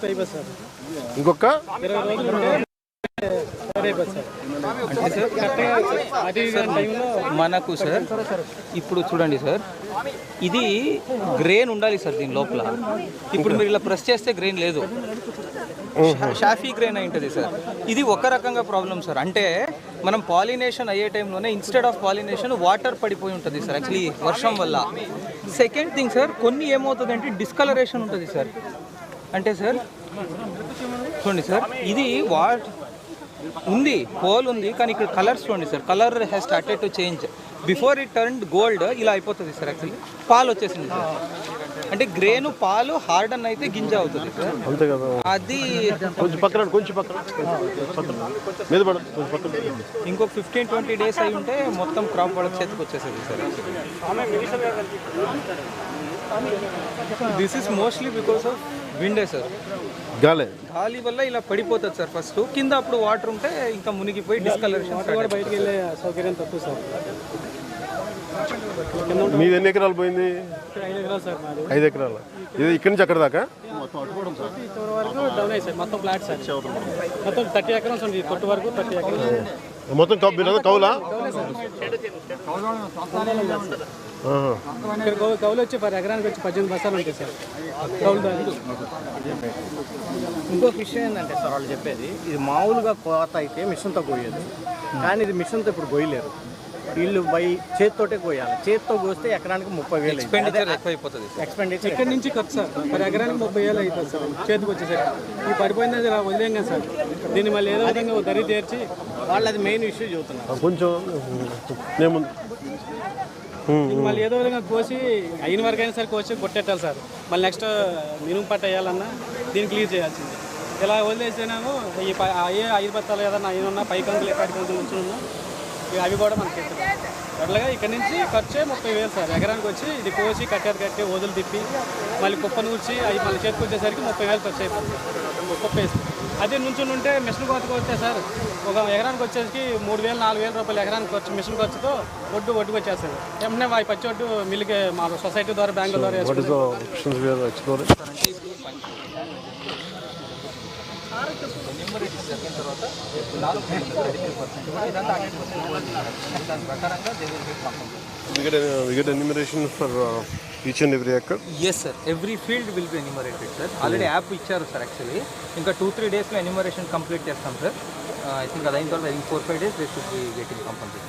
లోపు అయిపోతుంది సార్. ఇంకొక? మనకు సార్ ఇప్పుడు చూడండి సార్ ఇది గ్రెయిన్ ఉండాలి సార్ దీని లోపల. ఇప్పుడు మీరు ఇలా ప్రెస్ చేస్తే గ్రెయిన్ లేదు. షాఫీ గ్రెయిన్ అయి ఉంటుంది సార్. ఇది ఒక రకంగా ప్రాబ్లం సార్. అంటే మనం పాలినేషన్ అయ్యే టైంలోనే ఇన్స్టెడ్ ఆఫ్ పాలినేషన్ వాటర్ పడిపోయి ఉంటుంది సార్ యాక్చువల్లీ వర్షం వల్ల. సెకండ్ థింగ్ సార్ కొన్ని ఏమవుతుంది అంటే డిస్కలరేషన్ ఉంటుంది సార్. అంటే సార్ చూడండి సార్ ఇది వాట్ ఉంది హోల్ ఉంది కానీ ఇక్కడ కలర్స్ చూడండి sir colour has started to change before it turn gold ఇలా అయిపోతుంది సార్ యాక్చువల్లీ పాలు వచ్చేసింది సార్. అంటే గ్రేను పాలు హార్డన్ అయితే గింజ అవుతుంది సార్ అంతే కదా. అది కొంచెం పక్కన కొంచెం పక్కన పక్కన మీద పడ కొంచెం పక్కన ఇంకొక ఫిఫ్టీన్ ట్వంటీ డేస్ అయి ఉంటే మొత్తం క్రాప్ వాళ్ళకి చేతికి వచ్చేసేది sir. This is mostly because of విండే sir. గాలే. గాలి వల్ల ఇలా పడిపోతుంది సార్ ఫస్ట్ కింద అప్పుడు వాటర్ ఉంటే ఇంకా మునిగిపోయి డిస్కలరేషన్ కూడా బయటికి వెళ్ళే సౌకర్యం తక్కువ సార్. మీది ఎన్ని ఎకరాలు పోయింది? ఐదు ఎకరాలు. ఇది ఇక్కడి నుంచి అక్కడ దాకా? డౌన్ మొత్తం మొత్తం థర్టీ వరకు థర్టీ మొత్తం కౌలా? కౌలు వచ్చి పది ఎకరానికి వచ్చి పద్దెనిమిది బస్సాలు ఉంటాయి సార్ కౌలు ఇంకొక విషయం ఏంటంటే సార్ వాళ్ళు చెప్పేది ఇది మామూలుగా కోత అయితే మిషన్తో కోయదు. కానీ ఇది మిషన్తో ఇప్పుడు కోయలేరు. వీళ్ళు బై చేతితోటే కోయాలి. చేతితో కోస్తే ఎకరానికి ముప్పై వేలు ఎక్స్పెండిచర్ ఎక్కువ అయిపోతుంది సార్. ఎక్స్పెండిచర్ ఇక్కడ నుంచి ఖర్చు సార్. పర్ ఎకరానికి ముప్పై వేలు అవుతుంది సార్. చేతికి వచ్చేసరికి. ఈ పడిపోయింది ఇలా వదిలేం కదా సార్. దీన్ని మళ్ళీ ఏదో విధంగా దరి తీర్చి వాళ్ళు అది మెయిన్ ఇష్యూ చెబుతున్నారు కొంచెం మళ్ళీ ఏదో విధంగా కోసి అయిన వరకు అయినా సరే కోసి కొట్టేట్టాలి సార్. మళ్ళీ నెక్స్ట్ మినుము పట్ట వేయాలన్నా దీన్ని క్లియర్ చేయాల్సింది. ఇలా వదిలేసినాము ఈ ప- అయ్యే ఐదు బత్తాలు ఏదన్నా అయిన ఉన్నా పై కంకులు ఎక్కడి కంకులు వచ్చి ఉన్నా ఇక అవి కూడా మనకి అట్లాగా ఇక్కడ నుంచి ఖర్చే ముప్పై వేలు సార్. ఎకరానికి వచ్చి ఇది కోసి కట్టేది కట్టి వదులు తిప్పి మళ్ళీ కుప్ప నూర్చి అవి మళ్ళీ చేతికి వచ్చేసరికి ముప్పై వేలు ఖర్చు అయిపోతుంది. కుప్ప వేసి అదే నుంచుని ఉంటే మిషన్ కోతకు వస్తే సార్ ఒక ఎకరానికి వచ్చేసరికి మూడు వేలు నాలుగు వేల రూపాయలు ఎకరానికి ఖర్చు మిషన్ ఖర్చుతో ఒడ్డు ఒడ్డుకు వచ్చేస్తుంది. వెంటనే ఆ పచ్చి ఒడ్డు మిల్లుకి మా సొసైటీ ద్వారా బ్యాంకుల ద్వారా options where explore we get a, we get enumeration for uh, each and every acre? Yes sir every field will be enumerated sir already app ఇచ్చారు సార్ యాక్చువల్లీ ఇంకా టూ త్రీ డేస్లో ఎన్యూమరేషన్ కంప్లీట్ చేస్తాం sir I think అది అయిన తర్వాత four five days they should be getting compulsory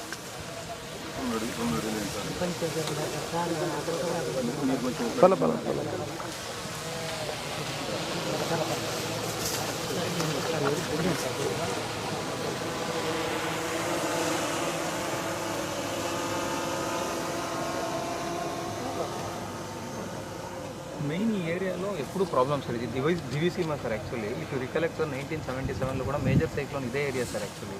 పర్లే పర్లే పర్లే మెయిన్ ఈ ఏరియాలో ఎప్పుడు ప్రాబ్లమ్ సార్ ఇది device Diviseema sir actually if you recollect sir nineteen seventy సెవెన్లో కూడా మేజర్ సైక్లోన్ ఇదే ఏరియా సార్ యాక్చువల్లీ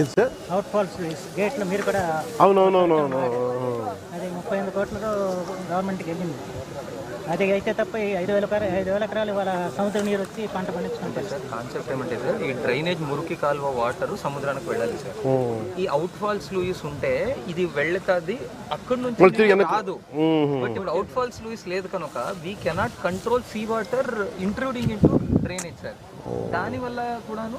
ఏది సార్? అవుట్ ఫాల్స్ రిలీజ్ గేట్లు మీరు కూడా అవునవునవునవును. అది ముప్పై ఎనిమిది కోట్లతో గవర్నమెంట్కి వెళ్ళింది. అది అయితే తప్ప ఐదు వేల ఐదు వేల ఎకరాలు సముద్ర నీరు వచ్చి పంట పండించుకుంటారు. సార్ కాన్సెప్ట్ ఏమంటే సార్ ఈ డ్రైనేజ్ మురికి కాలువ వాటర్ సముద్రానికి వెళ్ళాలి సార్. ఈ అవుట్ ఫాల్స్ లూయిస్ ఉంటే ఇది వెళ్తాది అక్కడ నుంచి కాదు. బట్ ఇప్పుడు అవుట్ ఫాల్స్ లూయిస్ లేదు కనుక we cannot control sea water intruding into drainage sir. దానివల్ల కూడాను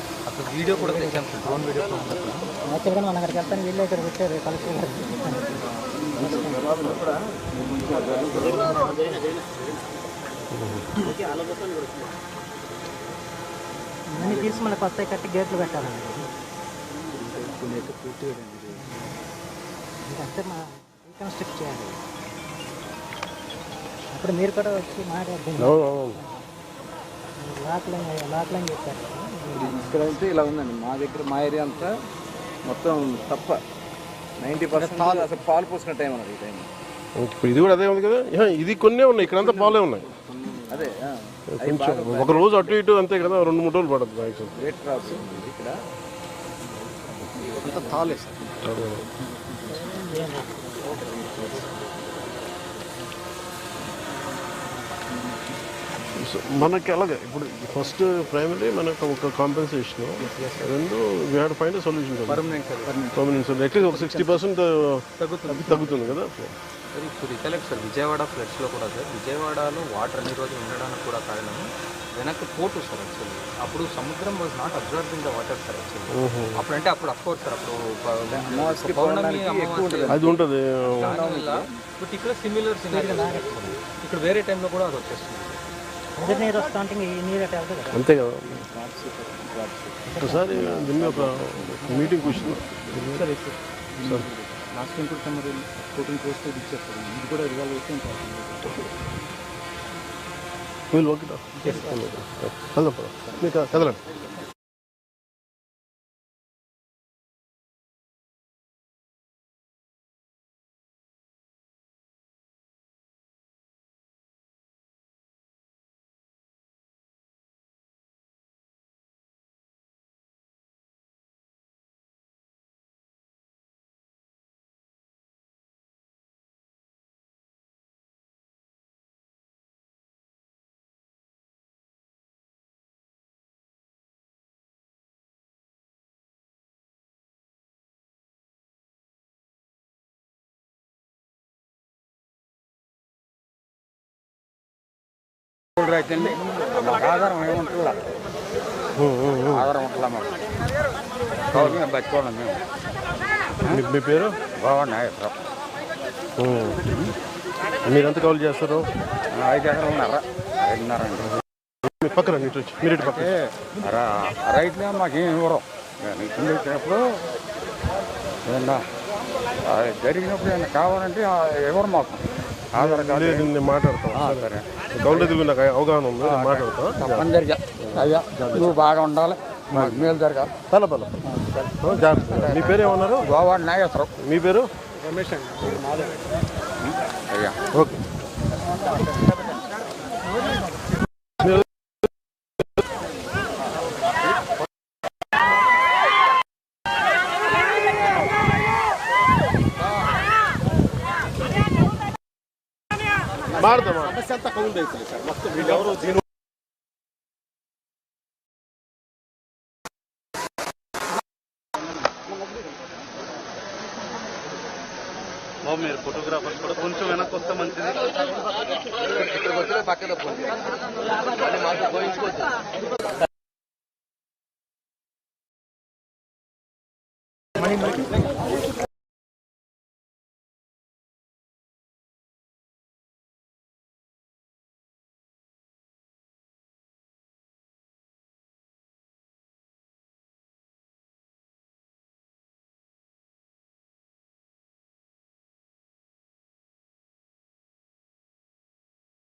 వీడియో కూడా తెచ్చాం. సార్ డ్రోన్ వీడియో యాక్చువల్గా మనం అక్కడికి వెళ్తాను వీళ్ళు ఇక్కడికి వచ్చారు గారు ఇవన్నీ తీసి మళ్ళీ కొత్త కట్టి గేట్లు పెట్టాలండి. ఇంకంతే మా రీకన్స్ట్రక్ట్ చేయాలి. అప్పుడు మీరు కూడా వచ్చి మాట్లాడుతుంది అవును అవును లాక్లైన్ లాక్లైన్ చెప్పారు ఇక్కడ అయితే ఇలా ఉందండి. మా దగ్గర మా ఏరియా అంతా మొత్తం తప్ప నైంటీ పర్సెంట్ అసలు పాలు పోసిన టైం అన్నది ఈ టైం. ఇది కూడా అదే ఉంది కదా? ఇది కొన్నే ఉన్నాయి. ఇక్కడంతా పాలే ఉన్నాయి. అదే కొంచెం ఒక రోజు అటు ఇటు అంతే కదా రెండు మూడు రోజులు పడుతుంది రేట్ ఇక్కడ. అంతా తాలే సార్. సో మనకి అలాగే ఇప్పుడు ఫస్ట్ ప్రైమరీ మనకు ఒక కాంపెన్సేషన్ రెండు we had find solution permanent sir at least ఒక సిక్స్టీ పర్సెంట్ తగ్గుతుంది. తగ్గుతుంది కదా? సార్ ఇప్పుడు రికలెక్ట్ సార్ విజయవాడ ఫ్లడ్స్లో కూడా సార్ విజయవాడలో వాటర్ అన్ని రోజులు ఉండడానికి కూడా కారణం వెనక్కి పోటు సార్ యాక్చువల్లీ అప్పుడు సముద్రం was not observing the water sir actually అప్పుడు అంటే అప్పుడు అఫ్కోర్స్ సార్ అప్పుడు పౌర్ణమి అది ఉంటుంది. బట్ ఇక్కడ సిమిలర్ ఇక్కడ వేరే టైంలో కూడా అది వచ్చేస్తుంది. నీరు వస్తూ నీరు అటు వెళ్తుంది కదా. అంతే కదా. ఒకసారి దీన్ని ఒక మీటింగ్ కూర్చున్నాం. సార్ లాస్ట్ టైం కూడా మరి ఫోర్టీన్ క్రోర్స్ ఇది కూడా రిజాల్వ్ అయితే వీళ్ళు ఓకే పద. మీకు కదలండి. అయితే మాకు ఆధారం ఏముంటుందా ఆధారం ఉంటుందా మాకు? కాబట్టి మేము బతుకోవాలి మేము. మీ- పేరు? బాగున్నాయి ఉమ్. మీరెంత కాల్ చేస్తారు? ఐదు ఎకరాలు ఉన్నారా? ఐదున్నర అండి. పక్కన మీరు ఇటు పక్కన. రైతులే మాకేం ఇవ్వరు. కింద వచ్చినప్పుడు ఏదన్నా అది జరిగినప్పుడు ఏమన్నా కావాలంటే ఇవ్వరు మాకు. ఆధార్ కార్డు. లేదు, నేను మాట్లాడతాను సరే. నాకు అవగాహన ఉంది నేను మాట్లాడతాను అయ్యా నువ్వు బాగా ఉండాలి. మాకు మేలు జరగాలి. పల పల జాగ్రత్త. మీ పేరు ఏమన్నారు? గోవా నాగేశ్వరం మీ పేరు? రమేష్ అండి. మాధవ్ అయ్యా. ఓకే. కౌంట్ అవుతుంది సార్. మొత్తం వీళ్ళెవరో దీని మీరు ఫోటోగ్రాఫర్స్ కూడా కొంచెం వెనక్కి వస్తే మంచిది. ఇక్కడికి వచ్చిన పక్కన మాకు పోయించుకోవచ్చు